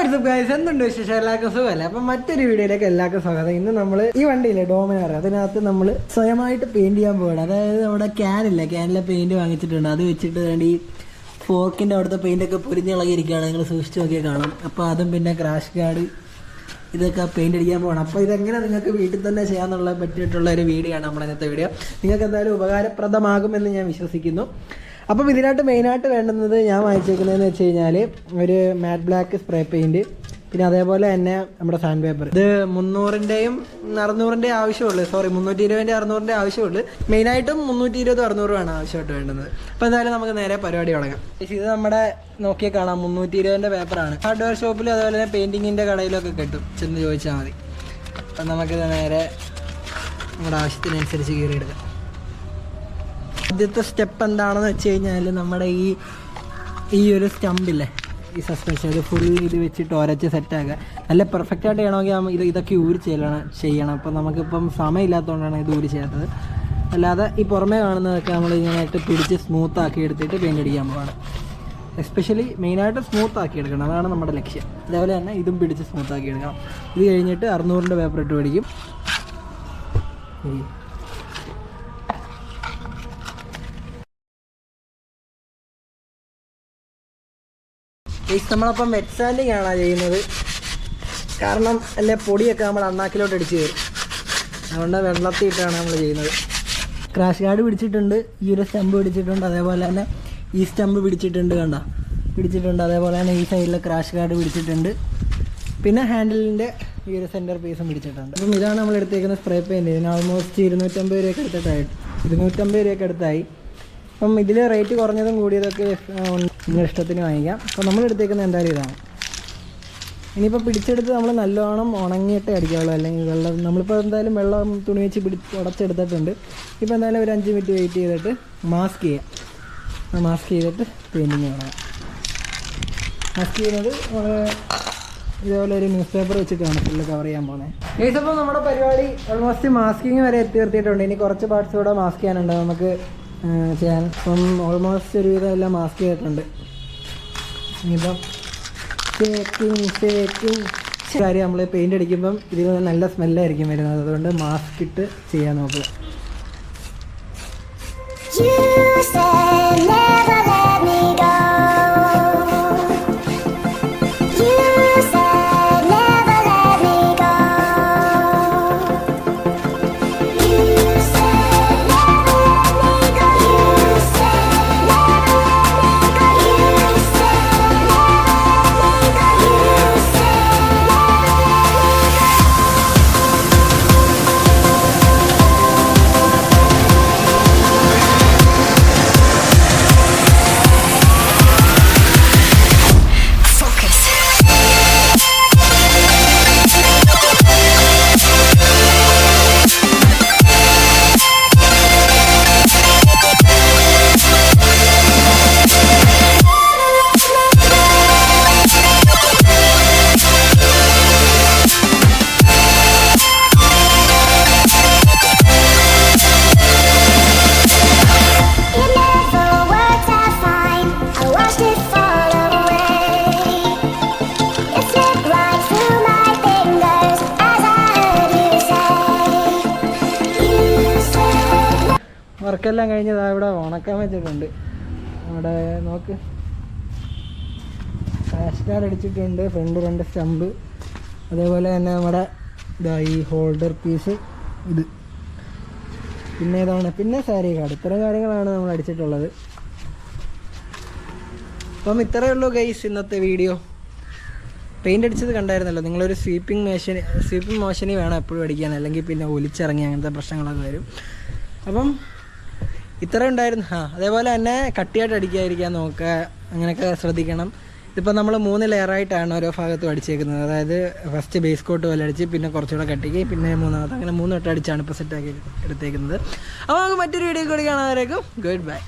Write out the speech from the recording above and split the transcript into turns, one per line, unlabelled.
WhatsApp guys എന്തുണ്ട് വിശേഷം? എല്ലാവർക്കും സുഖമല്ലേ? അപ്പം മറ്റൊരു വീഡിയോയിലേക്ക് എല്ലാവർക്കും സ്വാഗതം. ഇന്ന് നമ്മൾ ഈ വണ്ടിയില്ലേ ഡോമിനാർ അതിനകത്ത് നമ്മൾ സ്വയമായിട്ട് പെയിന്റ് ചെയ്യാൻ പോകണം അതായത് നമ്മുടെ ക്യാനില്ല ക്യാനിലെ പെയിന്റ് വാങ്ങിച്ചിട്ടുണ്ട്. അത് വെച്ചിട്ട് വേണ്ടി ഈ ഫോർക്കിന്റെ അവിടുത്തെ പെയിന്റ് ഒക്കെ പൊരിഞ്ഞിളകിയിരിക്കുകയാണ് നിങ്ങൾ സൂക്ഷിച്ചു നോക്കിയാൽ കാണാം. അപ്പോൾ അതും പിന്നെ ക്രാഷ് ഗാർഡ് ഇതൊക്കെ പെയിന്റ് അടിക്കാൻ പോകണം അപ്പോൾ ഇതെങ്ങനെ നിങ്ങൾക്ക് വീട്ടിൽ തന്നെ ചെയ്യാന്നുള്ള പറ്റിയിട്ടുള്ള ഒരു വീഡിയോ ആണ് നമ്മുടെ ഇന്നത്തെ വീഡിയോ. നിങ്ങൾക്ക് എന്തായാലും ഉപകാരപ്രദമാകുമെന്ന് ഞാൻ വിശ്വസിക്കുന്നു. അപ്പം ഇതിനായിട്ട് മെയിനായിട്ട് വേണ്ടുന്നത് ഞാൻ വാങ്ങിച്ചേക്കുന്നതെന്ന് വെച്ച് കഴിഞ്ഞാൽ ഒരു മാറ്റ് ബ്ലാക്ക് സ്പ്രേ പെയിന്റ് പിന്നെ അതേപോലെ തന്നെ നമ്മുടെ സാൻഡ് പേപ്പർ ഇത് മുന്നൂറിന്റെയും അറുന്നൂറിന്റെയും ആവശ്യമുള്ളൂ. സോറി മുന്നൂറ്റി ഇരുപതിന്റെ അറുന്നൂറിന്റെ ആവശ്യമുള്ളൂ മെയിനായിട്ടും മുന്നൂറ്റി ഇരുപത് അറുന്നൂറുമാണ് ആവശ്യമായിട്ട് വേണ്ടത് അപ്പോൾ എന്തായാലും നമുക്ക് നേരെ പരിപാടി തുടങ്ങാം. ഇത് നമ്മുടെ നോക്കിയാൽ കാണാം മുന്നൂറ്റി ഇരുപതിന്റെ പേപ്പറാണ് ഹാർഡ്വെയർ ഷോപ്പിലും അതുപോലെ തന്നെ പെയിന്റിങ്ങിന്റെ കടയിലൊക്കെ കിട്ടും. ചെന്ന് ചോദിച്ചാൽ മതി. അപ്പം നമുക്കിത് നേരെ നമ്മുടെ ആവശ്യത്തിനനുസരിച്ച് കീറിയെടുക്കാം. ആദ്യത്തെ സ്റ്റെപ്പ് എന്താണെന്ന് വെച്ച് കഴിഞ്ഞാൽ നമ്മുടെ ഈ ഈ ഒരു സ്റ്റമ്പില്ലേ ഈ സസ്പെൻഷൻ ഇത് ഫുൾ ഇത് വെച്ചിട്ട് ഒരച്ച് സെറ്റാക്കുക നല്ല പെർഫെക്റ്റ് ആയിട്ട് ചെയ്യണമെങ്കിൽ നമ്മൾ ഇത് ഇതൊക്കെ ഊരി ചെയ്യണം ചെയ്യണം. അപ്പം നമുക്കിപ്പം സമയമില്ലാത്തതുകൊണ്ടാണ് ഇത് ഊരി ചെയ്യാത്തത്. അല്ലാതെ ഈ പുറമേ കാണുന്നതൊക്കെ നമ്മൾ ഇങ്ങനെയായിട്ട് പിടിച്ച് സ്മൂത്ത് ആക്കി എടുത്തിട്ട് പെയിന്റ് അടിക്കാൻ പോവാണ്. എസ്പെഷ്യലി മെയിനായിട്ട് സ്മൂത്ത് ആക്കി എടുക്കണം. അതാണ് നമ്മുടെ ലക്ഷ്യം. അതേപോലെ തന്നെ ഇതും പിടിച്ച് സ്മൂത്ത് ആക്കി എടുക്കണം. ഇത് കഴിഞ്ഞിട്ട് അറുന്നൂറിന്റെ പേപ്പർ ഇട്ട് പിടിക്കും ഗൈസ് നമ്മളപ്പം വെറ്റ് സാൻഡിങ് ആണ് ചെയ്യുന്നത്? കാരണം അല്ലെ പൊടിയൊക്കെ നമ്മൾ അണ്ണാക്കിലോട്ട് അടിച്ച് തരും. അതുകൊണ്ട് വെള്ളത്തിൽ ഇട്ടാണ് നമ്മൾ ചെയ്യുന്നത്. ക്രാഷ് ഗാർഡ് പിടിച്ചിട്ടുണ്ട്. ഈ ഒരു സ്റ്റമ്പ് പിടിച്ചിട്ടുണ്ട്. അതേപോലെ തന്നെ ഈ സ്റ്റമ്പ് പിടിച്ചിട്ടുണ്ട് കണ്ട. പിടിച്ചിട്ടുണ്ട്. അതേപോലെ തന്നെ ഈ സൈഡിലെ ക്രാഷ് ഗാർഡ് പിടിച്ചിട്ടുണ്ട്. പിന്നെ ഹാൻഡിലിന്റെ ഈ ഒരു സെന്റർ പീസും പിടിച്ചിട്ടുണ്ട്. അപ്പം ഇതാണ് നമ്മൾ എടുത്തേക്കുന്ന സ്പ്രേ പെയിന്റ് ഇതിന് ഓൾമോസ്റ്റ് ഇരുന്നൂറ്റമ്പത് രൂപയൊക്കെ എടുത്തിട്ടായിട്ട് ഇരുന്നൂറ്റമ്പത് രൂപയൊക്കെ എടുത്തായി അപ്പം ഇതിൽ റേറ്റ് കുറഞ്ഞതും കൂടിയതൊക്കെ നിങ്ങളുടെ ഇഷ്ടത്തിന് വാങ്ങിക്കാം. അപ്പോൾ നമ്മൾ എടുത്തേക്കുന്നത് എന്തായാലും ഇതാണ്. ഇനിയിപ്പോൾ പിടിച്ചെടുത്ത് നമ്മൾ നല്ലോണം ഉണങ്ങിയിട്ടേ അടിക്കാവുള്ളൂ അല്ലെങ്കിൽ വെള്ളം നമ്മളിപ്പോൾ എന്തായാലും വെള്ളം തുണി വെച്ച് പിടി ഉടച്ചെടുത്തിട്ടുണ്ട്. ഇപ്പോൾ എന്തായാലും ഒരു അഞ്ച് മിനിറ്റ് വെയിറ്റ് ചെയ്തിട്ട് മാസ്ക് ചെയ്യാം. മാസ്ക് ചെയ്തിട്ട് പെയിന്റിങ് തുടങ്ങാം മാസ്ക് ചെയ്യുന്നത് ഇതേപോലെ ഒരു ന്യൂസ് പേപ്പർ വെച്ചിട്ടാണ് ഫുള്ള് കവർ ചെയ്യാൻ പോകുന്നത് ഏകദേശം നമ്മുടെ പരിപാടി ഓൾമോസ്റ്റ് മാസ്കിങ് വരെ എത്തി നിർത്തിയിട്ടുണ്ട്. ഇനി കുറച്ച് പാർട്സ് കൂടെ മാസ്ക് ചെയ്യാനുണ്ട്. നമുക്ക് ചെയ്യാൻ ഇപ്പം ഓൾമോസ്റ്റ് ഒരുവിധം എല്ലാം മാസ്ക് ചെയ്തിട്ടുണ്ട്. ഇനിയിപ്പം ഷേക്കിങ് ഷേക്കിങ് കാര്യം നമ്മൾ പെയിന്റ് അടിക്കുമ്പം ഇതിൽ നിന്ന് നല്ല സ്മെല്ലായിരിക്കും വരുന്നത്. അതുകൊണ്ട് മാസ്ക് ഇട്ട് ചെയ്യാൻ നോക്കുക. വർക്കെല്ലാം കഴിഞ്ഞ് ദാ ഇവിടെ ഉണക്കാൻ വെച്ചിട്ടുണ്ട്. അവിടെ നോക്ക്. കാർഡ് അടിച്ചിട്ടുണ്ട്. ഫ്രണ്ട് രണ്ട് സ്റ്റമ്പ് അതേപോലെ തന്നെ നമ്മുടെ ഇതാ ഈ ഹോൾഡർ പീസ് ഇത്. പിന്നെ ഇതാണ്. പിന്നെ സാരി കാർഡ് ഇത്തരം കാര്യങ്ങളാണ് നമ്മൾ അടിച്ചിട്ടുള്ളത്. അപ്പം ഇത്രയേ ഉള്ളൂ ഗൈസ് ഇന്നത്തെ വീഡിയോ പെയിന്റ് അടിച്ചത് കണ്ടായിരുന്നല്ലോ. നിങ്ങളൊരു സ്വീപ്പിംഗ് മെഷീൻ സ്വീപ്പിംഗ് മോഷനി വേണം എപ്പോഴും അടിക്കാൻ. അല്ലെങ്കിൽ പിന്നെ ഒലിച്ചിറങ്ങി അങ്ങനത്തെ പ്രശ്നങ്ങളൊക്കെ വരും. അപ്പം ഇത്ര ഉണ്ടായിരുന്നു. ആ അതേപോലെ തന്നെ കട്ടിയായിട്ട് അടിക്കാതിരിക്കാൻ നോക്കുക അങ്ങനെയൊക്കെ ശ്രദ്ധിക്കണം. ഇതിപ്പോൾ നമ്മൾ മൂന്ന് ലെയറായിട്ടാണ് ഓരോ ഭാഗത്തും അടിച്ചേക്കുന്നത്. അതായത് ഫസ്റ്റ് ബേസ് കോട്ട് പോലെ അടിച്ച് പിന്നെ കുറച്ചുകൂടെ കട്ടിക്ക് പിന്നെ മൂന്നാമത്തെ അങ്ങനെ മൂന്ന് വട്ടം അടിച്ചാണ് ഇപ്പോൾ സെറ്റാക്കി എടുത്തേക്കുന്നത്. അപ്പോൾ നമുക്ക് മറ്റൊരു വീഡിയോ കൂടി കാണാനായിരിക്കും ഗുഡ് ബൈ